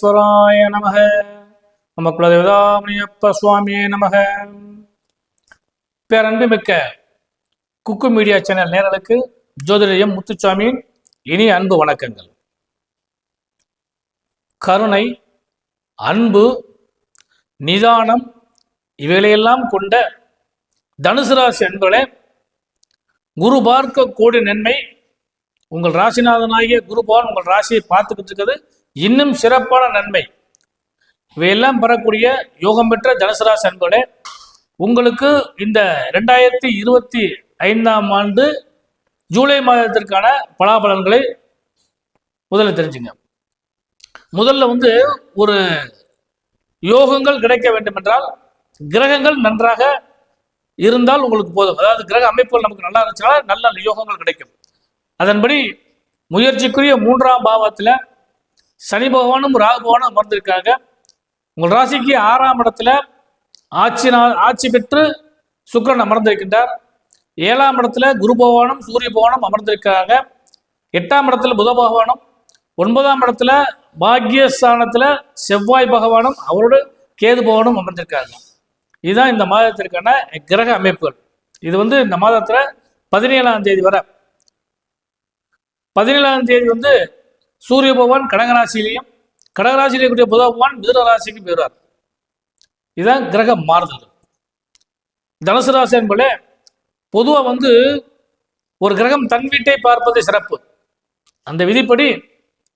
விக்னேஸ்வராய நமக. நம்ம குலதேவதாமணியப்ப சுவாமியே நமக. பேரன்புமிக்க குக்கு மீடியா சேனல் நேரலுக்கு ஜோதிடயம் முத்துச்சாமியின் இனிய அன்பு வணக்கங்கள். கருணை அன்பு நிதானம் இவைகளையெல்லாம் கொண்ட தனுசு ராசி அன்பர்களே குரு பார்க்க கூடிய நன்மை. உங்கள் ராசிநாதனாகிய குருபான் உங்கள் ராசியை பார்த்துக்கிட்டு இருக்கிறது. இன்னும் சிறப்பான நன்மை. இவையெல்லாம் பெறக்கூடிய யோகம் பெற்ற தனுசராசி அன்பர்களே உங்களுக்கு இந்த ரெண்டாயிரத்தி இருபத்தி ஐந்தாம் ஆண்டு ஜூலை மாதத்திற்கான பலாபலன்களை முதல்ல தெரிஞ்சுங்க. முதல்ல வந்து ஒரு யோகங்கள் கிடைக்க வேண்டும் என்றால் கிரகங்கள் நன்றாக இருந்தால் உங்களுக்கு போதும். அதாவது கிரக அமைப்புகள் நமக்கு நல்லா இருந்துச்சுன்னா நல்ல யோகங்கள் கிடைக்கும். அதன்படி முயற்சிக்குரிய மூன்றாம் பாவத்தில் சனி பகவானும் ராகு பகவானும் அமர்ந்திருக்காங்க. உங்கள் ராசிக்கு ஆறாம் இடத்துல ஆட்சி நா- ஆட்சி பெற்று சுக்கரன் அமர்ந்திருக்கின்றார். ஏழாம் இடத்துல குரு பகவானும் சூரிய பகவானும் அமர்ந்திருக்கிறாங்க. எட்டாம் இடத்துல புத பகவானும் ஒன்பதாம் இடத்துல பாக்யஸ்தானத்தில் செவ்வாய் பகவானும் அவரோட கேது பகவானும் அமர்ந்திருக்காங்க. இதுதான் இந்த மாதத்திற்கான கிரக அமைப்புகள். இது வந்து இந்த மாதத்துல பதினேழாம் தேதி வரை பதினேழாம் தேதி வந்து சூரிய பகவான் கடகராசிலையும் கடகராசியிலே கூடிய புத பகவான் மிதுன ராசிக்கு பெறுவார் இதுதான் கிரக மாறுதல். தனுசு ராசி என்பது பொதுவாக வந்து ஒரு கிரகம் தன் வீட்டை பார்ப்பதே சிறப்பு. அந்த விதிப்படி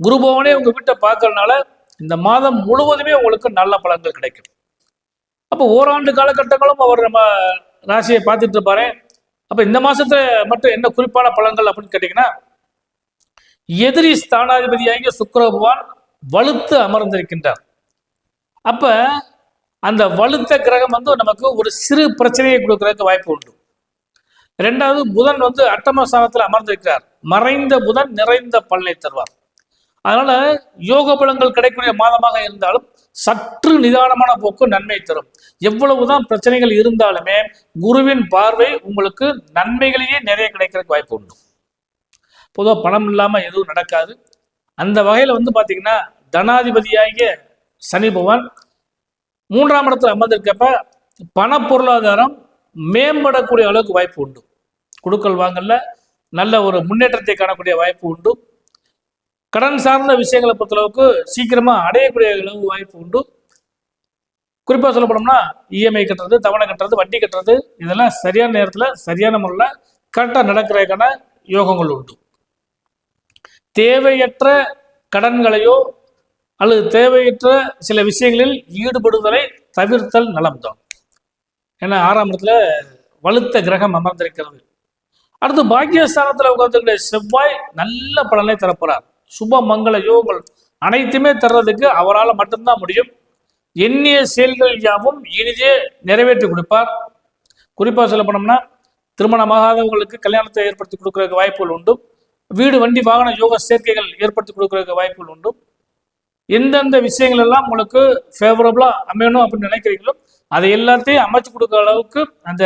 குரு பவனே உங்க வீட்டை பார்க்கறதுனால இந்த மாதம் முழுவதுமே உங்களுக்கு நல்ல பலன்கள் கிடைக்கும். அப்போ ஓராண்டு காலகட்டங்களும் அவர் நம்ம ராசியை பார்த்துட்டு இருப்பாரு. அப்போ இந்த மாசத்துல மட்டும் என்ன குறிப்பான பலன்கள் அப்படின்னு கேட்டிங்கன்னா எதிரி ஸ்தானாதிபதியாகிய சுக்கர பகவான் வலுத்து அமர்ந்திருக்கின்றார். அப்ப அந்த வலுத்த கிரகம் வந்து நமக்கு ஒரு சிறு பிரச்சனையை கொடுக்கறதுக்கு வாய்ப்பு உண்டு. ரெண்டாவது புதன் வந்து அட்டம ஸ்தானத்தில் அமர்ந்திருக்கிறார். மறைந்த புதன் நிறைந்த பலனை தருவார். அதனால யோக பலங்கள் கிடைக்கக்கூடிய மாதமாக இருந்தாலும் சற்று நிதானமான போக்கு நன்மை தரும். எவ்வளவுதான் பிரச்சனைகள் இருந்தாலுமே குருவின் பார்வை உங்களுக்கு நன்மைகளையே நிறைய கிடைக்கிறதுக்கு வாய்ப்பு உண்டு. பொதுவாக பணம் இல்லாமல் எதுவும் நடக்காது. அந்த வகையில் வந்து பார்த்தீங்கன்னா தனாதிபதியாகிய சனி பகவான் மூன்றாம் இடத்துல அமர்ந்திருக்கப்ப பண பொருளாதாரம் மேம்படக்கூடிய அளவுக்கு வாய்ப்பு உண்டு. குடுக்கல் வாங்கல நல்ல ஒரு முன்னேற்றத்தை காணக்கூடிய வாய்ப்பு உண்டு. கடன் சார்ந்த விஷயங்களை பொறுத்தளவுக்கு சீக்கிரமாக அடையக்கூடிய அளவு வாய்ப்பு உண்டு. குறிப்பாக சொல்ல போனோம்னா இஎம்ஐ கட்டுறது தவணை கட்டுறது வட்டி கட்டுறது இதெல்லாம் சரியான நேரத்தில் சரியான முறையில் கரெக்டாக நடக்கிறதுக்கான யோகங்கள் உண்டு. தேவையற்ற கடன்களையோ அல்லது தேவையற்ற சில விஷயங்களில் ஈடுபடுதலை தவிர்த்தல் நலம்தான். ஏன்னா ஆறாம் இடத்துல வலுத்த கிரகம் அமர்ந்திருக்கிறது. அடுத்து பாக்கியஸ்தானத்தில் உட்கார்ந்துக்கிட்ட செவ்வாய் நல்ல பலனை தரப்போறார். சுப மங்கள யோகங்கள் அனைத்துமே தர்றதுக்கு அவரால் மட்டும்தான் முடியும். எண்ணிய செயல்கள் யாவும் இனிதே நிறைவேற்றி கொடுப்பார். குறிப்பாக சொல்ல போனோம்னா திருமணமாகாதவங்களுக்கு கல்யாணத்தை ஏற்படுத்தி கொடுக்கறதுக்கு வாய்ப்புகள் உண்டு. வீடு வண்டி வாகன யோக சேர்க்கைகள் ஏற்படுத்தி கொடுக்கறதுக்கு வாய்ப்புகள் உண்டு. எந்தெந்த விஷயங்கள் எல்லாம் உங்களுக்கு ஃபேவரபுளாக அமையணும் அப்படின்னு நினைக்கிறீங்களோ அதை எல்லாத்தையும் அமைச்சு கொடுக்குற அளவுக்கு அந்த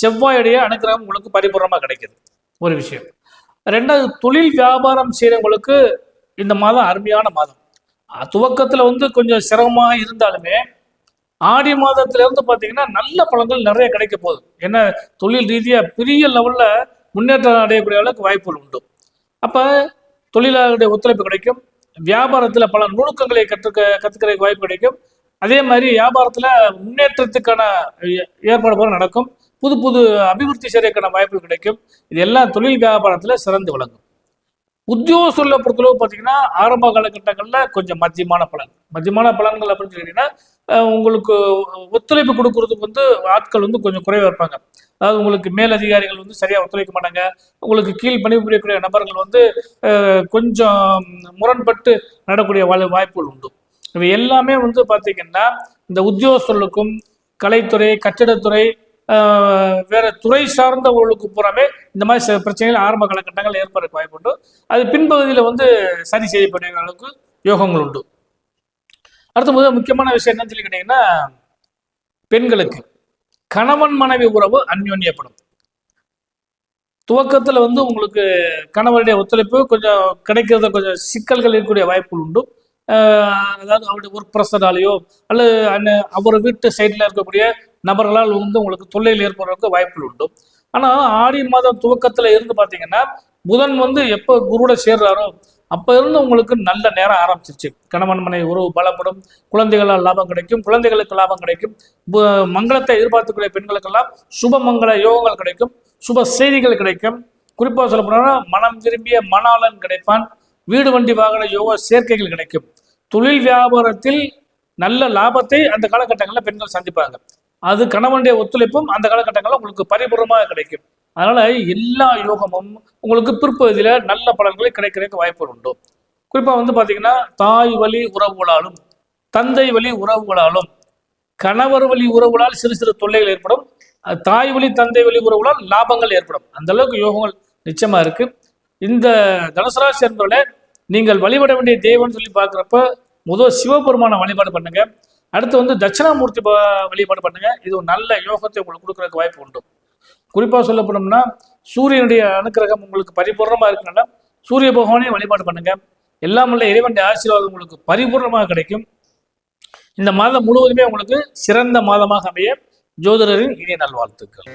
செவ்வாயுடைய அனுக்கிரகம் உங்களுக்கு பரிபூர்ணமாக கிடைக்கிது. ஒரு விஷயம். ரெண்டாவது தொழில் வியாபாரம் செய்கிறவங்களுக்கு இந்த மாதம் அருமையான மாதம். துவக்கத்தில் வந்து கொஞ்சம் சிரமமாக இருந்தாலுமே ஆடி மாதத்திலேருந்து பார்த்தீங்கன்னா நல்ல பழங்கள் நிறைய கிடைக்க போகுது. ஏன்னா தொழில் ரீதியாக பெரிய லெவலில் முன்னேற்றம் அடையக்கூடிய அளவுக்கு வாய்ப்புகள் உண்டு. அப்போ தொழிலாளர்களுடைய ஒத்துழைப்பு கிடைக்கும். வியாபாரத்தில் பல நுணுக்கங்களை கற்றுக்க கற்றுக்கிறதுக்கு வாய்ப்பு கிடைக்கும். அதே மாதிரி வியாபாரத்தில் முன்னேற்றத்துக்கான ஏ- ஏற்பாடுகள் நடக்கும். புது புது அபிவிருத்தி செய்யறதுக்கான வாய்ப்புகள் கிடைக்கும். இது எல்லாம் தொழில் வியாபாரத்தில் சிறந்து விளங்கும். உத்தியோகஸ்தர்களை பொறுத்தளவு பார்த்தீங்கன்னா ஆரம்ப காலகட்டங்களில் கொஞ்சம் மத்தியமான பலன். மத்தியமான பலன்கள் அப்படின்னு சொல்லிட்டீங்கன்னா உங்களுக்கு ஒத்துழைப்பு கொடுக்கறதுக்கு வந்து ஆட்கள் வந்து கொஞ்சம் குறைவாக இருப்பாங்க. அதாவது உங்களுக்கு மேலதிகாரிகள் வந்து சரியாக ஒத்துழைக்க மாட்டாங்க. உங்களுக்கு கீழ் பணிபுரியக்கூடிய நபர்கள் வந்து கொஞ்சம் முரண்பட்டு நடக்கூடிய வாய்- வாய்ப்புகள் உண்டு. இவை எல்லாமே வந்து பார்த்திங்கன்னா இந்த உத்தியோகஸ்தர்களுக்கும் கலைத்துறை கட்டிடத்துறை வேற துறை சார்ந்தவர்களுக்கு பூராமே இந்த மாதிரி பிரச்சனைகள் ஆரம்ப காலகட்டங்கள் ஏற்படுறதுக்கு வாய்ப்பு உண்டு. அது பின்பகுதியில் வந்து சரி செய்யக்கூடிய அளவுக்கு யோகங்கள் உண்டு. அடுத்து முதல் முக்கியமான விஷயம் என்னன்னு சொல்லி கேட்டீங்கன்னா பெண்களுக்கு. கணவன் மனைவி உறவு அந்யோன்யப்படும். துவக்கத்தில் வந்து உங்களுக்கு கணவருடைய ஒத்துழைப்பு கொஞ்சம் கிடைக்கிறது கொஞ்சம் சிக்கல்கள் இருக்கக்கூடிய வாய்ப்புகள் உண்டு. ஆஹ் அதாவது அவருடைய ஒர்க் ப்ரெஷராலேயோ அல்லது அந்த அவர் வீட்டு சைடில் இருக்கக்கூடிய நபர்களால் வந்து உங்களுக்கு தொல்லையில் ஏற்படுறதுக்கு வாய்ப்புகள் உண்டு. ஆனால் ஆடி மாதம் துவக்கத்தில் இருந்து பார்த்தீங்கன்னா புதன் வந்து எப்போ குருவோட சேர்றாரோ அப்போ இருந்து உங்களுக்கு நல்ல நேரம் ஆரம்பிச்சிருச்சு. கணவன் மனை உறவு பலப்படும். குழந்தைகளால் லாபம் கிடைக்கும். குழந்தைகளுக்கு லாபம் கிடைக்கும். மங்களத்தை எதிர்பார்த்துக்கூடிய பெண்களுக்கெல்லாம் சுப மங்கள யோகங்கள் கிடைக்கும். சுப செய்திகள் கிடைக்கும். குறிப்பாக சொல்ல போனா மனம் விரும்பிய மணாளன் கிடைப்பான். வீடு வண்டி வாகன யோக சேர்க்கைகள் கிடைக்கும். தொழில் வியாபாரத்தில் நல்ல லாபத்தை அந்த காலகட்டங்களில் பெண்கள் சந்திப்பாங்க. அது கணவனுடைய ஒத்துழைப்பும் அந்த காலகட்டங்களில் உங்களுக்கு பரிபூர்ணமாக கிடைக்கும். அதனால எல்லா யோகமும் உங்களுக்கு பிற்பகுதியில் நல்ல பலன்களை கிடைக்கிறதுக்கு வாய்ப்புகள் உண்டு. குறிப்பாக வந்து பார்த்தீங்கன்னா தாய் வழி உறவுகளாலும் தந்தை வழி உறவுகளாலும் கணவர் வழி உறவுகளால் சிறு சிறு தொல்லைகள் ஏற்படும். தாய் வழி தந்தை வழி உறவுகளால் லாபங்கள் ஏற்படும். அந்த அளவுக்கு யோகங்கள் நிச்சயமா இருக்கு. இந்த தனுசராசி என்பதில் நீங்கள் வழிபட வேண்டிய தெய்வம்னு சொல்லி பார்க்குறப்ப முதல் சிவபெருமான வழிபாடு பண்ணுங்க. அடுத்து வந்து தட்சிணாமூர்த்தி வழிபாடு பண்ணுங்க. இது ஒரு நல்ல யோகத்தை உங்களுக்கு கொடுக்கறதுக்கு வாய்ப்பு உண்டு. குறிப்பாக போனோம்னா சூரியனுடைய அனுக்கிரகம் உங்களுக்கு பரிபூர்ணமாக இருக்கனால சூரிய பகவானையும் வழிபாடு பண்ணுங்க. எல்லாம் உள்ள இறைவனுடைய ஆசீர்வாதம் உங்களுக்கு பரிபூர்ணமாக கிடைக்கும். இந்த மாதம் முழுவதுமே உங்களுக்கு சிறந்த மாதமாக அமைய ஜோதிடரின் இனிய நல்வாழ்த்துக்கள்.